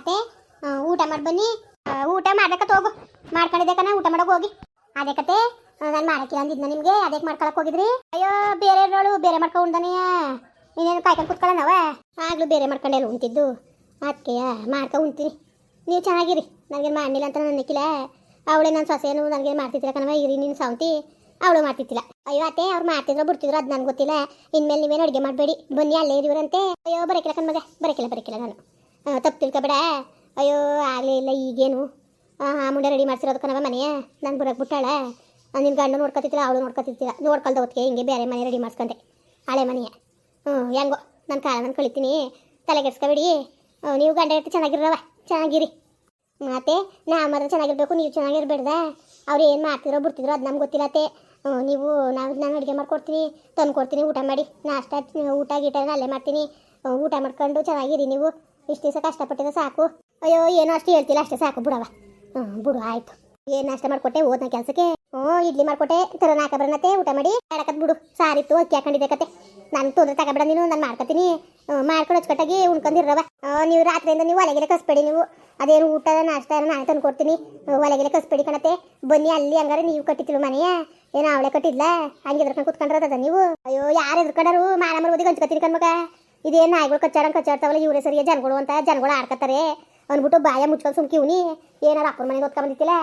ಅತ್ತೆ ಊಟ ಮಾಡಿ ಬನ್ನಿ. ಊಟ ಮಾಡ್ಬೇಕತ್ತ ಹೋಗು ಮಾಡ್ಕೊಂಡಿದ್ದಕ್ಕನ ಊಟ ಮಾಡೋಕೆ ಹೋಗಿ. ಅದಕ್ಕತೆ ನಾನು ಮಾಡಕ್ಕೆ ಅಂದಿದ್ನ ನಿಮಗೆ ಅದಕ್ಕೆ ಮಾಡ್ಕೊಳಕ್ ಹೋಗಿದ್ರಿ? ಅಯ್ಯೋ ಬೇರೆ ಇರೋಳು ಬೇರೆ ಮಾಡ್ಕೊಂಡು ಉಂಡನೆಯ ನೀನೇನು ಕಾಯ್ಕೊಂಡು ಕುತ್ಕೊಳ್ಳ ಆಗಲೂ ಬೇರೆ ಮಾಡ್ಕೊಂಡೆಲ್ಲ ಉಂತಿದ್ದು ಅದಕ್ಕೆಯ ಮಾಡ್ಕೊ ಉಣ್ತೀನಿ. ನೀವು ಚೆನ್ನಾಗಿರಿ. ನನಗೇನು ಮಾಡಲಿಲ್ಲ ಅಂತ ನನಗಿಲ್ಲ ಅವಳೇ ನನ್ನ ಸೊಸೆನು, ನನಗೇನು ಮಾಡ್ತಿದ್ದಿಲ್ಲ ಕಣವ ಇರಿ, ನೀನು ಸಾವಂತಿ. ಅವಳು ಮಾಡ್ತಿದ್ದಿಲ್ಲ. ಅಯ್ಯೋ ಅತ್ತೆ ಅವ್ರು ಮಾಡ್ತಿದ್ರು ಬಿಡ್ತಿದ್ರು ಅದು ನನಗೆ ಗೊತ್ತಿಲ್ಲ. ಇನ್ಮೇಲೆ ನೀವೇನು ಅಡುಗೆ ಮಾಡಬೇಡಿ. ಬನ್ನಿ, ಅಲ್ಲೇ ಇರಿವರಂತೆ ಅಯ್ಯೋ, ಬರಕಿಲ್ಲ ಕಣ್ಮಗ ಬರಕಿಲ್ಲ ಬರಕಿಲ್ಲ ನಾನು. ತಪ್ಪು ತಿಳ್ಕೊಬೇಡ. ಅಯ್ಯೋ, ಆಗಲೇ ಇಲ್ಲ, ಈಗೇನು? ಆ ಮುಂಡೆ ರೆಡಿ ಮಾಡ್ಸಿರೋದಕ್ಕನವ ಮನೆಯ ನಾನು ಬರಕ್ಕೆ ಬಿಟ್ಟಾಳ? ನಿನ್ನ ಗಂಡ ನೋಡ್ಕೊತಿತ್ತಿಲ್ಲ ಅವಳು ನೋಡ್ಕೊತಿತ್ತಿಲ್ಲ ನೋಡ್ಕೊಳ್ದ ಹೊತ್ತಿಗೆ ಹಿಂಗೆ ಬೇರೆ ಮನೆ ರೆಡಿ ಮಾಡ್ಕೊಂಡೆ ಹಳೆ ಮನೆಯ ಹ್ಞೂ, ಹೆಂಗೋ ನನ್ನ ಕಾಲ ನಾನು ಕಳಿತೀನಿ. ತಲೆಗೆಡ್ಸ್ಕೊಬೇಡಿ ನೀವು ಗಂಡ ಇರ್ತಿ ಚೆನ್ನಾಗಿರವ ಚೆನ್ನಾಗಿರಿ. ಮತ್ತೆ ನಾ ಮಾತ್ರ ಚೆನ್ನಾಗಿರ್ಬೇಕು, ನೀವು ಚೆನ್ನಾಗಿರ್ಬೇಡ್ದ. ಅವ್ರು ಏನು ಮಾಡ್ತಿದ್ರೋ ಬಿಡ್ತಿದ್ರು ಅದು ನಮ್ಗೆ ಗೊತ್ತಿರತ್ತೆ ನೀವು ನಾವು, ನಾನು ಅಡುಗೆ ಮಾಡ್ಕೊಡ್ತೀನಿ ತಂದು ಕೊಡ್ತೀನಿ ಊಟ ಮಾಡಿ. ನಾಷ್ಟ, ಊಟ, ಗೀಟ ಅಲ್ಲೇ ಮಾಡ್ತೀನಿ. ಊಟ ಮಾಡ್ಕೊಂಡು ಚೆನ್ನಾಗಿರಿ ನೀವು. ಇಷ್ಟು ದಿವಸ ಕಷ್ಟಪಟ್ಟಿದ್ರೆ ಸಾಕು. ಅಯ್ಯೋ, ಏನೋ ಅಷ್ಟು ಹೇಳ್ತಿಲ್ಲ, ಅಷ್ಟೇ ಸಾಕು ಬಿಡವ ಹ್ಞೂ ಬಿಡು, ಆಯ್ತು. ಏನು ನಾಷ್ಟ ಮಾಡ್ಕೊಟ್ಟೆ? ಓದ್ನ ಕೆಲಸಕ್ಕೆ? ಹ್ಞೂ, ಇಡ್ಲಿ ಮಾಡ್ಕೊಟ್ಟೆ. ತರ ನಾಕ ಬರನತ್ತೆ, ಊಟ ಮಾಡಿ ಆಡಕತ್ ಬಿಡು. ಸಾರಿತ್ತು, ಅಕ್ಕಿ ಹಾಕೊಂಡಿದ್ದೆ ಕತೆ. ನಾನು ತೊಂದರೆ ತಗಬೇಡ ನೀನು, ನಾನು ಮಾಡ್ಕೊತೀನಿ. ಮಾಡ್ಕೊಂಡು ಅಚ್ಚುಕಟ್ಟಾಗಿ ಉಣ್ಕೊಂಡಿರವ ನೀವು ರಾತ್ರಿಯಿಂದ ನೀವು ಒಲೆಗೆಲೆ ಕಸ್ಬೇಡಿ ನೀವು. ಅದೇನು ಊಟ, ನಾಷ್ಟ, ಏನೋ ನಾನು ತಂದು ಕೊಡ್ತೀನಿ. ಒಲೆಗೆಲೆ ಕಸ್ಬೇಡಿ ಕಣತೆ. ಬನ್ನಿ, ಅಲ್ಲಿ ಹಂಗಾರೆ ನೀವು ಕಟ್ಟಿತಿಲ್ಲ ಮನೆಯ. ಏನೋ ಅವಳೆ ಕಟ್ಟಿದ್ಲ? ಹಂಗೆ ಎದ್ರಕೊಂಡು ಕುತ್ಕೊಂಡ್ರದ ನೀವು? ಅಯ್ಯೋ, ಯಾರು ಎದ್ರಕೊಂಡರು? ಮಾರಾಮರ ಓದಿ ಹಂಚ್ಕೊತೀನಿ ಕಣ್ಮಗ. ಇದೇನು ನಾಯಿಗಳು ಕಚ್ಚಾಡಂಗೆ ಕಚ್ಚಾಡ್ತಾವಲ್ಲ, ಇವರೇ ಸರಿಯ ಜನಗಳು ಅಂತ ಜನಗಳು ಆಡ್ಕತ್ತಾರೆ. ಅಂದ್ಬಿಟ್ಟು ಬಾಯ ಮುಚ್ಕೊಂಡು ಸುಮ್ಕಿವ್ನಿ. ಏನಾರು ಅಪ್ಪನ ಮನೆಗೆ ಓದ್ಕೊಂಬಂದಿತ್ತಿಲ್ಲ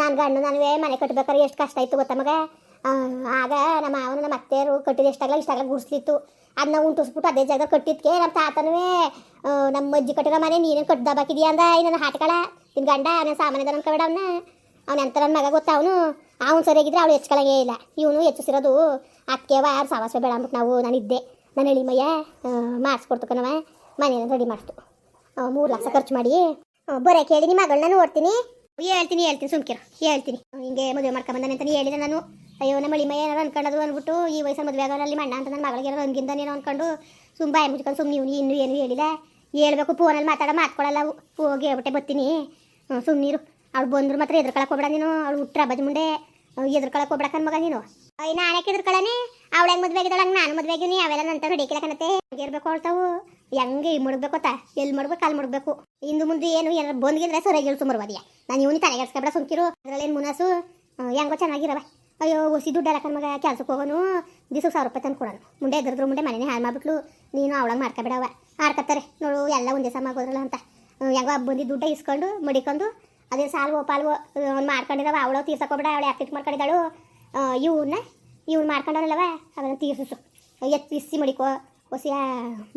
ನಾನು ಗಂಡು ನಾನು ಮನೆ ಕಟ್ಬೇಕಾದ್ರೆ ಎಷ್ಟು ಕಷ್ಟ ಆಯ್ತು ಗೊತ್ತ ಮಗ? ಆಗ ನಮ್ಮ ಮಾವನು ನಮ್ಮ ಅತ್ತೆಯರು ಕಟ್ಟಿದ ಎಷ್ಟಾಗಲ್ಲ ಇಷ್ಟಾಗಲ್ಲ ಗುಡಿಸ್ಲಿತ್ತು. ಅದನ್ನ ಉಂಟಿಸ್ಬಿಟ್ಟು ಅದೇ ಜಾಗ ಕಟ್ಟಿದ್ಕೆ ನಮ್ಮ ತಾತನೂ ನಮ್ಮ ಅಜ್ಜಿ ಕಟ್ಟಿರೋ ಮನೆ ನೀನೇನು ಕಟ್ಟ ದಬಾಕಿದೀಯ ಅಂದ ಇನ್ನೊಂದು ಹಾಟ್ಕಳ ನಿನ್ನ ಗಂಡ ಅವನ ಸಾಮಾನ್ಯದ ಅನ್ಕೋಬೇಡ ಅವನ. ಅವ್ನ ಎಂತ ನನ್ನ ಮಗ ಗೊತ್ತಾ ಅವನು? ಅವನು ಸರಿಯಾಗಿದ್ರೆ ಅವಳು ಹೆಚ್ಕೊಳಂಗೇ ಇಲ್ಲ. ಇವನು ಹೆಚ್ಚಿಸಿರೋದು ಅಕ್ಕೆವ ಯಾರು ಸಾವಾಸ ಬೇಡ ಅಂದ್ಬಿಟ್ಟು ನಾವು ನಾನಿದ್ದೆ. ನನ್ನ ಎಳಿಮಯ್ಯ ಮಾಡಿಸ್ಕೊಡ್ತು ಕಣವ ಮನೇನ ರೆಡಿ ಮಾಡ್ತು ಮೂರು ಲಕ್ಷ ಖರ್ಚು ಮಾಡಿ ಬರೋಕೆ ಕೇಳಿ ನಿಮ್ಮ ಮಗಳನ್ನ ನೋಡ್ತೀನಿ. ಹೇಳ್ತೀನಿ ಹೇಳ್ತೀನಿ, ಸುಮ್ಕಿರ, ಹೇಳ್ತೀನಿ. ಹಿಂಗೆ ಮದುವೆ ಮಾಡ್ಕೊಂಬಂದಾನೆ ಅಂತ ಹೇಳಿದೆ ನಾನು. ಅಯ್ಯೋ, ನಮ್ಮ ಮಳಿಮಯ್ಯ ಏನಾರು ಅನ್ಕೊಂಡದು ಅಂದ್ಬಿಟ್ಟು ಈ ವಯಸ್ಸಲ್ಲಿ ಮದುವೆ ಆಗೋರಲ್ಲಿ ಮಣ್ಣ ಅಂತ ನನ್ನ ಮಗಳಿಗೆ ಏನೋ ಹಂಗಿಂದನೇನೋ ಅನ್ಕೊಂಡು ಸುಮ್ಮ ಬಾಯಿ ಮುಚ್ಕೊಂಡು ಸುಮ್ಮನೆ ಇವನು, ಇನ್ನೂ ಏನು ಹೇಳಿಲ್ಲ. ಹೇಳ್ಬೇಕು, ಫೋನಲ್ಲಿ ಮಾತಾಡೋ ಮಾತ್ಕೊಳ್ಳಲ್ಲ ಹೋಗಿ ಹೇಳ್ಬಿಟ್ಟೆ, ಬರ್ತೀನಿ. ಸುಮ್ಮನೀರು ಅವ್ಳು ಬಂದ್ರು ಮಾತ್ರ ಎದುರ್ಕೊಳಕ್ಕೆ ಹೋಗ್ಬೇಡ ನೀನು. ಅವ್ಳು ಹುಟ್ಟ್ರ ಬಜ್ ಮುಂಡೆ ಎದುರ್ಕೊಳಕ್ಕೆ ಹೋಗ್ಬೇಡ ಕಣ್ ಮಗ ನೀನು. ಅಯ್ಯ ನಾನು ಯಾಕೆ ಎದ್ರಕೊಳನೆ ಅವಳ ಹೆಂಗ್ ಮದ್ವೆ ಆಗಿದ್ದಾಳೆ ನಾನು ಮದ್ವೆ ಆಗಿನಿ ಅವೆಲ್ಲ ನಂತರ ಹಂಗೆ ಇರ್ಬೇಕು ಹೇಳ್ತಾವು ಹೆಂಗೆ ಮುಡ್ಬೇಕು ತಾ ಎಲ್ಲಿ ಮಾಡ್ಬೇಕು ಅಲ್ಲಿ ಮುಡ್ಬೇಕು ಇಂದು ಮುಂದೆ ಏನು ಏನಾರು ಬಂದ್ಗಿದ್ರೆ ಸರಿಯಾಗಿ ಸುಮಾರು ಬದಿಯ ನಾನು ಇವನಿ ತಲೆಗೆಡ್ಸ್ಕೊಬೇಡ ಸುಮ್ಕಿರು. ಅದ್ರಲ್ಲೇನು ಮುನಾಸು? ಹೆಂಗೋ ಚೆನ್ನಾಗಿರವ ಅಯ್ಯೋ ಒಸಿ ದುಡ್ಡು ಅಲ್ಲ ಮಗ ಕೆಲ್ಸಕ್ಕೆ ಹೋಗೋನು. ದಿವಸಕ್ಕೆ ಸಾವಿರ ರೂಪಾಯಿ ತಂದು ಕೊಡೋನು. ಮುಂಡೆ ಎದ್ರದ್ರು ಮುಂಡೆ ಮನೆನೇ ಹಾಳು ಮಾಡ್ಬಿಟ್ಲು. ನೀನು ಅವಳಂಗೆ ಮಾಡ್ಕೊಬೇಡವ ಆಡ್ಕತ್ತಾರೆ. ನೋಡು, ಎಲ್ಲ ಒಂದೇ ಸಮ ಆಗೋದ್ರಲ್ಲ ಅಂತ. ಹೆಂಗೋ ಬಂದಿದ್ದು ದುಡ್ಡ ಇಸ್ಕೊಂಡು, ಮಡಿಕೊಂಡು, ಅದೇ ಸಾಲ್ವೋ ಪಾಲ್ವೋ ಅವ್ನು ಮಾಡ್ಕೊಂಡಿರವ ಅವಳು ತೀರ್ಸಕೋಬೇಡ ಅವಳು ಯಾಕೆ ಮಾಡ್ಕೊಂಡಿದ್ದಾಳು. ಇವನ್ನ ಇವ್ನು ಮಾಡ್ಕೊಂಡವ್ರಲ್ಲವ ಅವನ್ನ ತೀರ್ಸು ಇಸ್ಸಿ ಮಡಿಕೋ. ಹೊಸ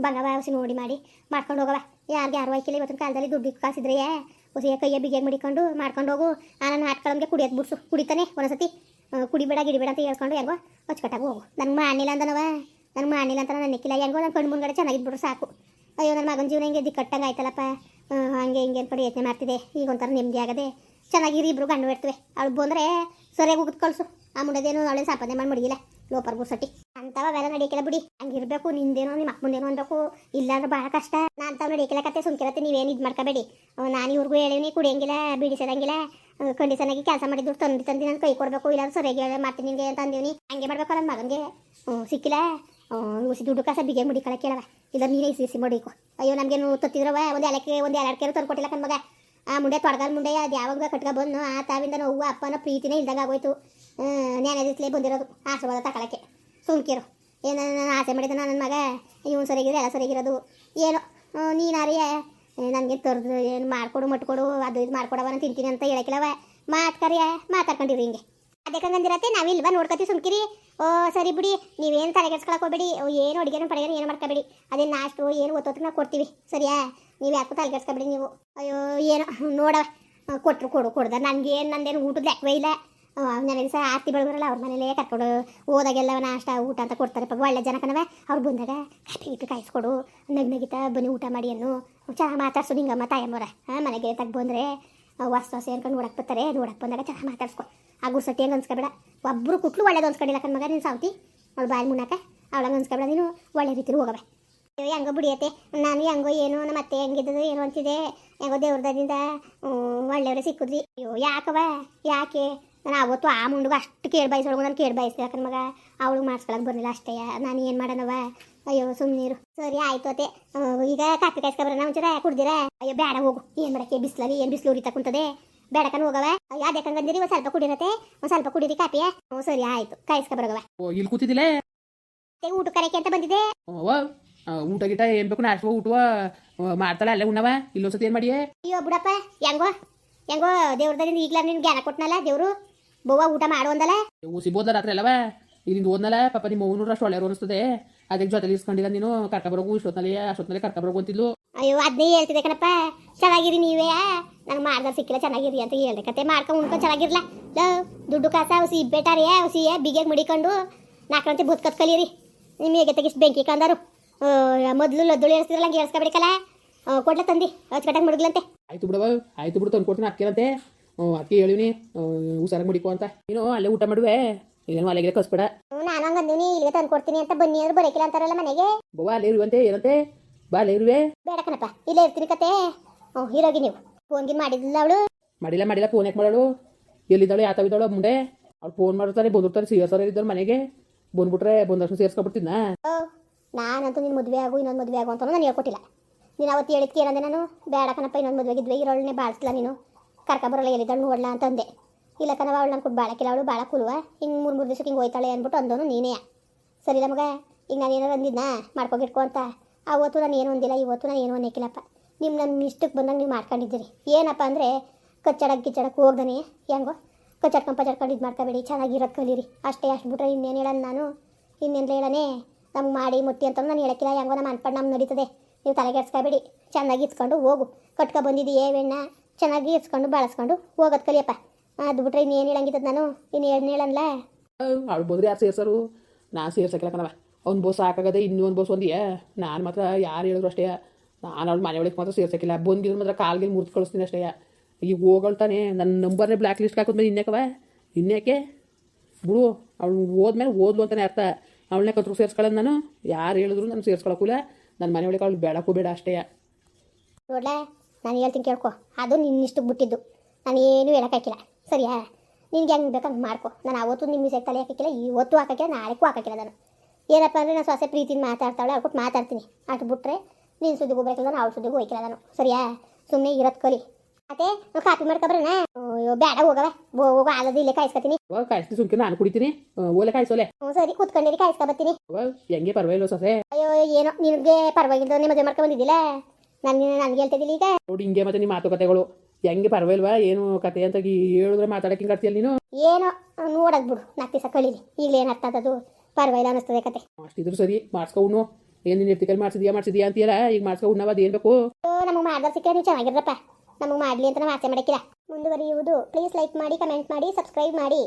ಬಂಗವ ಹೊಸಿ ನೋಡಿ ಮಾಡಿ. ಮಾಡ್ಕೊಂಡು ಹೋಗವ ಯಾರಿಗೆ ಯಾರು ಐಕಿಲ್ಲ ಇವತ್ತಿನ ಕಾಲದಲ್ಲಿ ದುಡ್ಡು ಕಾಸಿದ್ರೆ ಹೊಸಿಯ ಕೈಯ ಬಿಗಿಯಾಗಿ ಮಡಿಕೊಂಡು ಮಾಡ್ಕೊಂಡು ಹೋಗು. ನಾನು ನನ್ನ ಹಾಟ್ಕೊಳಂಗೆ ಕುಡಿಯೋದು ಬಿಡ್ಸು ಕುಡಿತಾನೆ ಒಂದ್ಸತಿ ಕುಡಿಬೇಡ, ಗಿಡಿಬೇಡ ಅಂತ ಹೇಳ್ಕೊಂಡು ಹೆಂಗೋ ಅಚ್ಚುಕಟ್ಟಾಗಿ ಹೋಗು. ನನಗೆ ಮಾಡಿಲ್ಲ ಅಂದನವ? ನನಗೆ ಮಾಡಿಲ್ಲ ಅಂತ ನಾನು ನೆಕ್ಕಿಲ್ಲ. ಹೆಂಗೋ ನನ್ನ ಕಣ್ಣು ಮುಂದ್ಗಡೆ ಚೆನ್ನಾಗಿದ್ಬಿಟ್ರು ಸಾಕು. ಅಯ್ಯೋ ನನ್ನ ಮಗನ ಜೀವನ ಹಿಂಗೆ ದಿಕ್ಕಟ್ಟಂಗೆ ಆಯ್ತಲ್ಲಪ್ಪ? ಹಂಗೆ ಹಿಂಗೆ ಅಂದ್ಕೊಂಡು ಯೋಚನೆ ಮಾಡ್ತಿದೆ ಈಗ ಒಂಥರ ನೆಮ್ಮದಿ ಆಗದೆ ಚೆನ್ನಾಗಿರಿ ಇಬ್ಬರು ಗಂಡು ಇಡ್ತವೆ ಅವಳು ಬಂದರೆ ಸರಿಯಾಗಿ ಉಗ್ದು ಕಳ್ಸು. ಆ ಮುಂಡದೇನು ನಾಳೆ ಸಂಪಾದನೆ ಮಾಡಿ ಮಡಗಿಲ್ಲ ಲೋಪರ್ ಗುಸಟಿ ಅಂತವ ಬೇರೆ ನಡಿಯಕಿಲ್ಲ ಬಿಡಿ. ಹಂಗಿರ್ಬೇಕು, ನಿಂದೇನೋ ನಿಮ್ಮ ಅಪ್ಪಂದೇನೋ ಅನ್ಬೇಕು. ಇಲ್ಲ ಅಂದ್ರೆ ಭಾಳ ಕಷ್ಟ. ನಾ ಅಂತಾವ್ ನಡಿಯಕಿಲ್ಲ ಕತೆ, ಸುಮ್ಕಿರತ್ತೆ, ನೀವೇನು ಇದು ಮಾಡ್ಕೋಬೇಡಿ. ನಾನು ಇವ್ರಿಗೂ ಹೇಳೀನಿ ಕುಡಿಯಂಗಿಲ್ಲ ಬಿಡಿಸದಂಗಿಲ್ಲ ಕಂಡೀಷನಾಗಿ ಕೆಲಸ ಮಾಡಿದ್ದು ತಂದು ತಂದು ನಾನು ಕೈ ಕೊಡಬೇಕು. ಇಲ್ಲ ಸರಿಯಾಗಿ ಮಾಡ್ತೀನಿ ನಿಂಗೆ ಅಂತ ಅಂದೀವಿ ಹಂಗೆ ಮಾಡ್ಬೇಕು ನನ್ನ ಮಗನಿಗೆ. ಸಿಕ್ಕಿಲ್ಲ. ಉಸಿ ದುಡ್ಡು ಕಾಸ ಬಿಗೆ ಮುಡಿ ಕೇಳವ. ಇಲ್ಲ ನೀನೇ ಇಸಿ ಇಸಿ ಮಡಿಕೊ. ಅಯ್ಯೋ, ನಮಗೇನು ತತ್ತಿದ್ರವ? ಒಂದು ಎಲಕ್ಕೆ ಒಂದು ಎರಡು ತಂದು ಕೊಟ್ಟಿಲ್ಲ ಕಣ್ಮಗ ಆ ಮುಂಡೆ ತೊಡಗಲ್ ಮುಂಡೆ ಅದು ಯಾವಾಗ ಕಟ್ಕ ಬಂದು ಆ ತಾವಿಂದ ನೋವು, ಅಪ್ಪನ ಪ್ರೀತಿನೇ ಇಲ್ದಾಗ ಆಗೋಯ್ತು ನ್ಯಾನದಿಸ್ಲೇ ಬಂದಿರೋದು, ಆಶೀರ್ವಾದ ತಗೊಳಕ್ಕೆ. ಸುಮ್ಕಿರು. ಏನು ನಾನು ಆಸೆ ಮಾಡಿದ ನನ್ನ ಮಗ, ಇವನು ಸರಿಗಿರೋ ಎಲ್ಲ ಸರಿಯಾಗಿರೋದು ಏನೋ ನೀನಾರಿಯ ನನಗೆ ತರ್ದು ಏನು ಮಾಡಿಕೊಡು, ಮಟ್ಕೊಡು, ಅದು ಇದು ಮಾಡ್ಕೊಡವ ನಾನು ತಿಂತೀನಿ ಅಂತ ಹೇಳಕ್ಕಿಲ್ಲವ. ಮಾತ್ಕರಿಯ ಮಾತಾಡ್ಕೊಂಡಿರಿ ಹಿಂಗೆ. ಅದಕ್ಕಂಗಂದಿರತ್ತೆ ನಾವಿಲ್ವಾ ನೋಡ್ಕೊತೀವಿ, ಸುಮ್ಕಿರಿ. ಓ, ಸರಿ ಬಿಡಿ, ನೀವೇನು ತಲೆಗೆಡ್ಸ್ಕೊಳಕ್ ಹೋಗ್ಬೇಡಿ. ಏನು ಅಡುಗೆನೂ ಪಡೆಯೋನು ಏನು ಮಾಡ್ಕೊಬೇಡಿ. ಅದೇ ನಾಷ್ಟು ಏನು ನಾವು ಕೊಡ್ತೀವಿ. ಸರಿಯಾ? ನೀವು ಯಾಕೂ ತಲೆಗೆಡ್ಸ್ಕೊಬೇಡಿ ನೀವು. ಅಯ್ಯೋ, ಏನು ನೋಡವ. ಕೊಟ್ಟರು ಕೊಡು, ಕೊಡ್ದ. ನನಗೆ ಏನು ನಂದೇನು ಊಟದ ಲೆಕ್ಕವೇ ಇಲ್ಲ. ನನಗೆ ಸಹ ಆರ್ತಿ ಬೆಳಗ್ರಲ್ಲ ಅವ್ರ ಮನೇಲೇ ಕರ್ಕೊಂಡು ಹೋದಾಗೆಲ್ಲ ನಾಷ್ಟ, ಊಟ ಅಂತ ಕೊಡ್ತಾರೆ. ಪಾಪ ಒಳ್ಳೆ ಜನ ಕಣವ ಅವ್ರು ಬಂದಾಗ ಕಾಫಿ ಇಟ್ಟು ಕಾಯಿಸ್ಕೊಡು, ನಗ್ ನಗಿತ ಬನ್ನಿ, ಊಟ ಮಾಡಿ ಅನ್ನು. ಚೆನ್ನಾಗಿ ಮಾತಾಡ್ಸು ನಿಂಗಮ್ಮ ತಾಯಮ್ಮವ್ರ ಹಾಂ ಮನೆಗೆ ತಗ್ ಬಂದರೆ ಹೊಸ ಹೊಸ ಅನ್ಕೊಂಡು ನೋಡಕ್ಕೆ ಬರ್ತಾರೆ. ನೋಡಕ್ಕೆ ಬಂದಾಗ ಚೆನ್ನಾಗಿ ಮಾತಾಡ್ಸ್ಕೊ. ಆ ಗುರ್ಸಟ್ಟಿ ಹಂಗೆ ಅನ್ಸ್ಕೊಬೇಡ. ಒಬ್ಬರು ಕುಟ್ಲು ಒಳ್ಳೇದು ಅನ್ಸ್ಕೊಂಡಿಲ್ಲ ಕಣ್ ಮಗ, ನೀನು ಸಾವ್ತಿ? ಅವಳು ಬಾಯಿ ಮುನ್ನಕ ಅವಳಂಗೆ ಅನ್ಸ್ಕೊಬೇಡ, ನೀನು ಒಳ್ಳೆ ರೀತಿಲಿ ಹೋಗವೆ ಹೆಂಗೋ ಬಿಡಿಯತ್ತೆ. ನಾನು ಹೆಂಗೋ ಏನು, ನಮ್ಮ ಅತ್ತೆ ಹೆಂಗಿದ್ದದು ಏನು ಅಂತಿದೆ. ಹೆಂಗೋ ದೇವ್ರದಿಂದ ಒಳ್ಳೆಯವರೇ ಸಿಕ್ಕಿದ್ರಿ ಅಯ್ಯೋ ಯಾಕವ ಯಾಕೆ? ನಾನು ಅವತ್ತು ಆ ಮುಂಡುಗ ಅಷ್ಟು ಕೇಳಿ ಬಯಸೋಳು ನಾನು ಕೇಳಿ ಬಯಸ್ತೀನಿ ಯಾಕಂದ್ರೆ ಮಗ ಅವಳು ಮಾಡ್ಸ್ಕೊಳಕ್ಕೆ ಬರಲಿಲ್ಲ ಅಷ್ಟೇ. ನಾನು ಏನು ಮಾಡೋಣವ ಅಯ್ಯೋ ಸುಮ್ಮನಿರು ಸರಿ ಆಯ್ತು ಅತ್ತೆ. ಈಗ ಕಾಫಿ ಕಾಯಿಸ್ಕೊಬರೋಣ ಒಂಚೂರ. ಕುಡ್ದಿರಾ? ಅಯ್ಯೋ ಬೇಡ ಹೋಗು. ಏನು ಮಾಡಕ್ಕೆ? ಬಿಸ್ಲಲ್ಲಿ ಏನು ಬಿಸಿಲು ಉರಿತಾ ಕುಂತದೆ? ಬೇಡಕನ್ ಹೋಗವ? ಯಾವ್ದಕ್ಕಂಗಂದಿರಿ ಒಂದು ಸ್ವಲ್ಪ ಕುಡಿರತ್ತೆ ಒಂದು ಸ್ವಲ್ಪ ಕುಡಿರಿ ಕಾಫಿ ಹ್ಞೂ ಸರಿ ಆಯ್ತು. ಕಾಯಿಸ್ಕೊಬರೋಗವ. ಓ ಇಲ್ಲಿ ಕೂತಿದ್ದಿಲ್ಲ? ಊಟ ಕರೆಕೆ ಅಂತ ಬಂದಿದೆ ಊಟ ಗಿಟ ಏನು ಬೇಕು ನಾಷ್ಟ ಊಟವ? ಮಾಡ್ತಾಳೆ ಅಲ್ಲೇ ಉಣ್ಣವ? ಇಲ್ಲೊಂದ್ಸತಿ ಏನು ಮಾಡಿಯೇ? ಅಯ್ಯೋ ಬಿಡಪ್ಪ. ಹೆಂಗೋ? ಹೆಂಗೋ ದೇವ್ರದಿಂದ ಈಗ್ಲ ನಿನ್ ಜ್ಞಾನ ಕೊಟ್ಟನಲ್ಲ ದೇವ್ರು? ಬವ್ವ ಊಟ ಮಾಡು ಅಂದಲ್ಲ ಊಸಿ ಬೋದ್ಲ ರಾತ್ರಿ ಅಲ್ಲವ? ಇಲ್ಲಿಂದ ಓದ್ನಲ್ಲ ಪಾಪ ನಿಮ್ಮ ಮೂನೂರು ಅಷ್ಟು ಒಳ್ಳೆಯವರು ಅನಿಸ್ತದೆ. ಅದಕ್ಕೆ ಜೊತೆ ಇಸ್ಕೊಂಡಿಲ್ಲ ನೀನು ಕರ್ಕೊಬರೋಗು ಇಷ್ಟೊತ್ತಲ್ಲಿ ಅಷ್ಟೊತ್ತಲ್ಲಿ ಕರ್ಕೊಬರೋಗು ಅಂತಿದ್ಲು ಅಯ್ಯೋ ಅದನ್ನೇ ಹೇಳ್ತಿದ್ದೆ ಕಣಪ್ಪ. ಚೆನ್ನಾಗಿರಿ ನೀವೇ. ನಂಗೆ ಮಾಡ್ದ ಸಿಕ್ಕಿಲ್ಲ ಚೆನ್ನಾಗಿರಿ ಅಂತ ಹೇಳ್ದೆ. ಕತೆ ಮಾಡ್ಕೊಂಡು ಉಣ್ಕೊಂಡು ಚೆನ್ನಾಗಿರ್ಲ. ಲೋ ದುಡ್ಡು ಕಾಸ ಹುಸಿ ಇಬ್ಬೇಟಾರಿಯ ಹುಸಿ ಬಿಗೆಗೆ ಮುಡಿಕೊಂಡು ನಾಲ್ಕರಂತೆ ಕತ್ಕೊಳ್ಳಿರಿ ನಿಮ್ಮ ಹೇಗೆ ತೆಗಿಸ್ ಬೆಂಕಿ ಕಂದರು ಮೊದಲು ಲದ್ದುಳು ಹೇಳ್ತಿದ್ರಲ್ಲ ಹಂಗೆ ಕೊಡ್ಲ ತಂದಿ ಅಚ್ಚುಕಟ್ಟಾಗಿ ಮುಡುಗ್ಲಂತೆ. ಆಯ್ತು ಬಿಡವ ಆಯ್ತು ಬಿಡು ತಂದು ಕೊಡ್ತೀನಿ ಅಕ್ಕೇನಂತೆ. ಅದಕ್ಕೆ ಹೇಳಿವ್ನಿ ಹುಷಾರಾಗಿ ಮುಡಿಕೋ ಅಂತ. ಏನು ಅಲ್ಲೇ ಊಟ ಮಾಡುವೆ? ಏನು ಅಲ್ಲಿಗೆ ಕಸ್ಬೇಡ ನಾನು ಹಂಗೆ ಅಂದಿನಿ ಇಲ್ಲಿಗೆ ತಂದು ಕೊಡ್ತೀನಿ ಅಂತ ಬನ್ನಿ ಅಂದ್ರೆ ಬರಕಿಲ್ಲ ಅಂತಾರಲ್ಲ ಮನೆಗೆ. ಬವ್ವ ಅಲ್ಲಿ ಇರುವಂತೆ ಏನಂತೆ? ಬಾ ಅಲ್ಲಿ ಇರುವೆ. ಬೇಡ ಕಣಪ್ಪ ಇಲ್ಲೇ ಇರ್ತೀನಿ ಕತೆ. ಹ್ಞೂ ಇರೋಗಿ ನೀವು. ಫೋನ್ಗೆ ಮಾಡಿದ್ದಿಲ್ಲ ಅವಳು? ಮಾಡಿಲ್ಲ ಮಾಡಿಲ್ಲ ಫೋನ್ ಯಾಕೆ ಮಾಡೋಳು? ಎಲ್ಲಿದ್ದಾಳು ಯಾತಾವಿದ್ದಾಳು ಮುಂದೆ? ಅವ್ಳು ಫೋನ್ ಮಾಡ್ತಾರೆ ಬಂದಿರ್ತಾರೆ ಸೇರ್ಸೋರು ಇದ್ದಾರೆ ಮನೆಗೆ? ಬಂದ್ಬಿಟ್ರೆ ಬಂದಷ್ಟು ಸೇರ್ಸ್ಕೊಬಿಡ್ತೀನ ನಾನಂತೂ ನಿನ್ನ ಮದುವೆ ಆಗು ಇನ್ನೊಂದು ಮದುವೆ ಆಗು ಅಂತ ನಾನು ಹೇಳ್ಕೊಟ್ಟಿಲ್ಲ. ನೀನು ಅವತ್ತು ಹೇಳಿದ್ಕೆ ಏನಂದೆ ನಾನು? ಬೇಡ ಕಣಪ್ಪ ಇನ್ನೊಂದು ಮದುವೆಗಿದ್ವಿ ಇರೋಳನ್ನೇ ಬಾಳಿಸ್ಲ ನೀನು. ಕರ್ಕ ಬರೋಲ್ಲ ಎಲ್ಲಿದ್ದಾಳು ನೋಡ್ಲಾ ಅಂತಂದೆ. ಇಲ್ಲ ಕನವ ಅವಳು ನಂಗೆ ಬಾಳಕ್ಕಿಲ್ಲ, ಅವಳು ಭಾಳ ಕುಲುವ. ಹಿಂಗೆ ಮೂರು ಮೂರು ದಿವಸಕ್ಕೆ ಹಿಂಗೆ ಹೋಯ್ತಾಳೆ ಅಂದ್ಬಿಟ್ಟು ಅಂದೋನು ನೀನೇ. ಸರಿ ನಮಗೆ ಈಗ ನಾನು ಏನಾರು ಅಂದಿದ್ನಾ? ಮಾಡ್ಕೋಗಿಟ್ಕೊ ಅಂತ. ಅವತ್ತು ನಾನು ಏನು ಒಂದಿಲ್ಲ ಇವತ್ತು ನಾನು ಏನು ಅನ್ನಕ್ಕಿಲ್ಲಪ್ಪ ನಿಮ್ಮ ನಮ್ಮ ಇಷ್ಟಕ್ಕೆ ಬಂದಂಗೆ ನೀವು ಮಾಡ್ಕೊಂಡಿದ್ದೀರಿ. ಏನಪ್ಪ ಅಂದರೆ ಕಚ್ಚಡಕ್ಕೆ ಕಿಚ್ಚಡಕ್ಕೆ ಹೋಗ್ದಾನೆ, ಹೆಂಗೋ? ಕಚ್ಚಾಡ್ಕೊಂಡು ಪಚಾಡ್ಕೊಂಡು ಇದು ಮಾಡ್ಕೋಬೇಡಿ, ಚೆನ್ನಾಗಿರೋದು ಕಲೀರಿ. ಅಷ್ಟೇ, ಅಷ್ಟು ಬಿಟ್ರೆ ಇನ್ನೇನು ಹೇಳೋಣ ನಾನು? ಇನ್ನೇನು ಹೇಳನೆ? ನಮ್ಗೆ ಮಾಡಿ ಮುಟ್ಟಿ ಅಂತ ನಾನು ಹೇಳಕ್ಕಿಲ್ಲ, ಹೆಂಗೋ? ನಮ್ಮ ಅನ್ಪಡ್ ನಮ್ಮ ನಡೀತದೆ. ನೀವು ತಲೆಗೆಡ್ಸ್ಕೊಬೇಡಿ ಚೆನ್ನಾಗಿ ಇಸ್ಕೊಂಡು ಹೋಗು. ಕಟ್ಕೊ ಬಂದಿದ್ದೀಯೇ ಬೆಣ್ಣ ಚೆನ್ನಾಗಿ ಇಸ್ಕೊಂಡು ಬಳಸ್ಕೊಂಡು ಹೋಗೋದ್ ಕಲಿಯಪ್ಪ. ಅದು ಬಿಟ್ರೆ ಇನ್ನೇನು ಹೇಳಂಗಿದ್ದದು ನಾನು? ಇನ್ನು ಏನು ಹೇಳಲ್ಲ ಅವಳು ಬಂದ್ರೆ ಯಾರು ಸೇರ್ಸರು? ನಾನು ಸೇರ್ಸಕ್ಕಿಲ್ಲ ಕಣವ ಅವ್ನು ಬೋಸ್ ಸಾಕಾಗದೆ ಇನ್ನೊಂದು ಬೋಸ್ ಒಂದಿಯಾ? ನಾನು ಮಾತ್ರ ಯಾರು ಹೇಳಿದ್ರು ಅಷ್ಟೇ ನಾನು ಅವ್ಳ ಮನೆ ಒಳಗೆ ಮಾತ್ರ ಸೇರ್ಸಕ್ಕಿಲ್ಲ. ಬಂದಿದ್ರು ಮಾತ್ರ ಕಾಲ್ಗೆ ಮುರಿದು ಕಳಿಸ್ತೀನಿ ಅಷ್ಟೇ ಈಗ ಹೋಗಳ್ತಾನೆ ನನ್ನ ನಂಬರ್ನೇ ಬ್ಲ್ಯಾಕ್ ಲಿಸ್ಟ್ ಹಾಕಿದ್ಮೇಲೆ ಇನ್ಯಾಕವ ಇನ್ಯಾಕೆ? ಬಿಡು ಅವಳು ಹೋದ್ಮೇಲೆ ಓದ್ಲು ಅಂತಾನೆ ಅರ್ಥ. ಅವಳನ್ನೇ ಕತ್ರು ಸೇರ್ಸ್ಕೊಳ್ಳೋದು ನಾನು. ಯಾರು ಹೇಳಿದ್ರು ನಾನು ಸೇರ್ಸ್ಕೊಳಕ್ಕಿಲ್ಲ ನನ್ನ ಮನೆ ಒಳಗೆ ಅವಳು ಬೇಡಕ್ಕೂ ಬೇಡ ಅಷ್ಟೇ ನೋಡ್ಲಾ? ನಾನು ಹೇಳ್ತೀನಿ ಕೇಳ್ಕೊ. ಅದು ನಿನ್ನಿಷ್ಟು ಬಿಟ್ಟಿದ್ದು. ನಾನು ಏನೂ ಹೇಳೋಕ್ಕಾಗಿಲ್ಲ ಸರಿಯಾ? ನಿನಗೆ ಹೆಂಗೆ ಬೇಕಂಗೆ ಮಾಡ್ಕೊ. ನಾನು ಅವತ್ತು ನಿಮ್ಮ ಮಿಸೆಗೆ ತಲೆ ಹಾಕಿಲ್ಲ ಇವತ್ತು ಹಾಕಕ್ಕಿಲ್ಲ ನಾಳೆಕ್ಕೂ ಹಾಕಕ್ಕಿಲ್ಲ ನಾನು. ಏನಪ್ಪ ಅಂದರೆ ನಾನು ಸೊಸೆ ಪ್ರೀತಿನ ಮಾತಾಡ್ತಾಳೆ ಅವ್ಕೊಟ್ಟು ಮಾತಾಡ್ತೀನಿ. ಅಷ್ಟು ಬಿಟ್ರೆ ನೀನು ಸುದ್ದಿಗೆ ಹೋಗ್ಬೇಕಿಲ್ಲ ನಾನು ಅವ್ಳ ಸುದ್ದಿಗೆ ಹೋಗಿಲ್ಲ ನಾನು. ಸರಿಯಾ? ಸುಮ್ಮನೆ ಇರೋದು ಕಲಿ. ಅದೇ ನಾವು ಕಾಪಿ ಮಾಡ್ಕೊಬ್ರಣ? ಅಯ್ಯೋ ಬೇಡ ಹೋಗವೆ ಹೋಗೋ ಅಲ್ಲದೆ ಇಲ್ಲೇ ಕಾಯಿಸ್ಕೊತೀನಿ. ಕಾಯಿಸ್ತೀನಿ ಕಾಯಿಸ್ತಿ ಸುಮ್ಕೆ ನಾನು ಕುಡಿತೀನಿ. ಓಲೆ ಕಾಯಿಸೋಲೆ. ಹ್ಞೂ ಸರಿ ಕೂತ್ಕೊಂಡಿರಿ ಕಾಯಿಸ್ಕೊಬತ್ತೀನಿ. ಹೆಂಗೆ ಪರವಾಗಿಲ್ಲ ಸೊಸೆ. ಅಯ್ಯೋ ಏನೋ ನಿನಗೆ ಪರವಾಗಿಲ್ಲ ಮದುವೆ ಮಾಡ್ಕೊಂಡು ಬಂದಿದ್ದಿಲ್ಲ ನಾನು ನನಗೆ ಹೇಳ್ತಿದ್ದಿಲ್ಲ ಈಗ. ನೋಡಿ ಹಿಂಗೆ ಮತ್ತೆ ನಿಮ್ಮ ಮಾತುಕತೆಗಳು. ಹೆಂಗೆ ಪರವಾಗಿಲ್ವಾ? ಏನು ಕತೆ ಅಂತ ಹೇಳಿದ್ರೆ ಮಾತಾಡಕ್ಕೆ ಹಿಂಗೆ ಆಡ್ತೀಯಲ್ಲ ನೀನು? ಏನೋ ನೋಡಕ್ ಬಿಡು. ನಾಲ್ಕು ದಿವಸ ಕಳೀಲಿ. ಈಗಲೇ ಏನು ಅರ್ಥ ಆದದು ಪರವಾಗಿಲ್ಲ ಅನ್ನಿಸ್ತದೆ ಕತೆ. ಅಷ್ಟಿದ್ರು ಸರಿ ಮಾಡ್ಸ್ಕೊಂಡು ಏನು ನೀನು ಎತ್ತಿಕಲ್ಲಿ ಮಾಡಿಸಿದ್ಯಾ ಮಾಡಿಸಿದ್ಯಾ ಅಂತೀಯಲ್ಲ ಈಗ ಮಾಡ್ಸ್ಕೊಂಡು ಉಣ್ಣವ ಅದೇನು ಬೇಕು? ನಮಗೆ ಮಾಡಿದ್ರೆ ಸಿಕ್ಕ ನೀವು ಚೆನ್ನಾಗಿರಪ್ಪ ನಮಗೆ ಮಾಡಲಿ ಅಂತ ನಾವು ಆಸೆ ಮಾಡಕ್ಕಿಲ್ಲ. ಮುಂದುವರಿಯುವುದು. ಪ್ಲೀಸ್ ಲೈಕ್ ಮಾಡಿ ಕಮೆಂಟ್ ಮಾಡಿ ಸಬ್ಸ್ಕ್ರೈಬ್ ಮಾಡಿ.